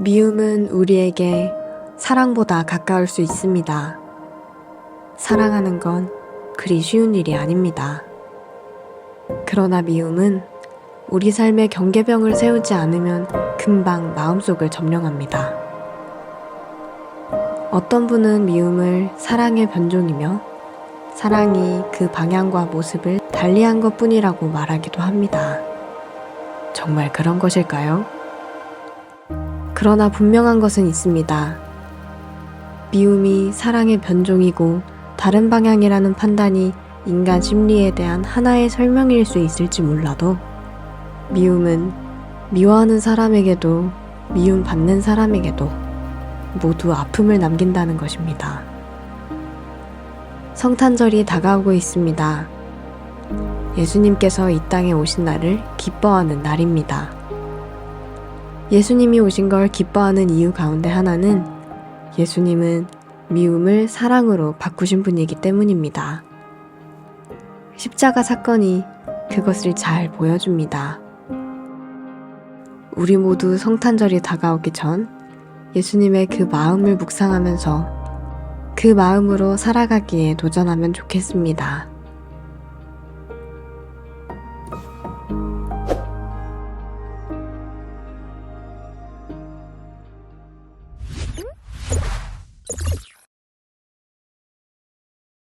미움은 우리에게 사랑보다 가까울 수 있습니다. 사랑하는 건 그리 쉬운 일이 아닙니다. 그러나 미움은 우리 삶에 경계병을 세우지 않으면 금방 마음속을 점령합니다. 어떤 분은 미움을 사랑의 변종이며 사랑이 그 방향과 모습을 달리한 것 뿐이라고 말하기도 합니다. 정말 그런 것일까요? 그러나 분명한 것은 있습니다. 미움이 사랑의 변종이고 다른 방향이라는 판단이 인간 심리에 대한 하나의 설명일 수 있을지 몰라도 미움은 미워하는 사람에게도 미움 받는 사람에게도 모두 아픔을 남긴다는 것입니다. 성탄절이 다가오고 있습니다. 예수님께서 이 땅에 오신 날을 기뻐하는 날입니다. 예수님이 오신 걸 기뻐하는 이유 가운데 하나는 예수님은 미움을 사랑으로 바꾸신 분이기 때문입니다. 십자가 사건이 그것을 잘 보여줍니다. 우리 모두 성탄절이 다가오기 전 예수님의 그 마음을 묵상하면서 그 마음으로 살아가기에 도전하면 좋겠습니다.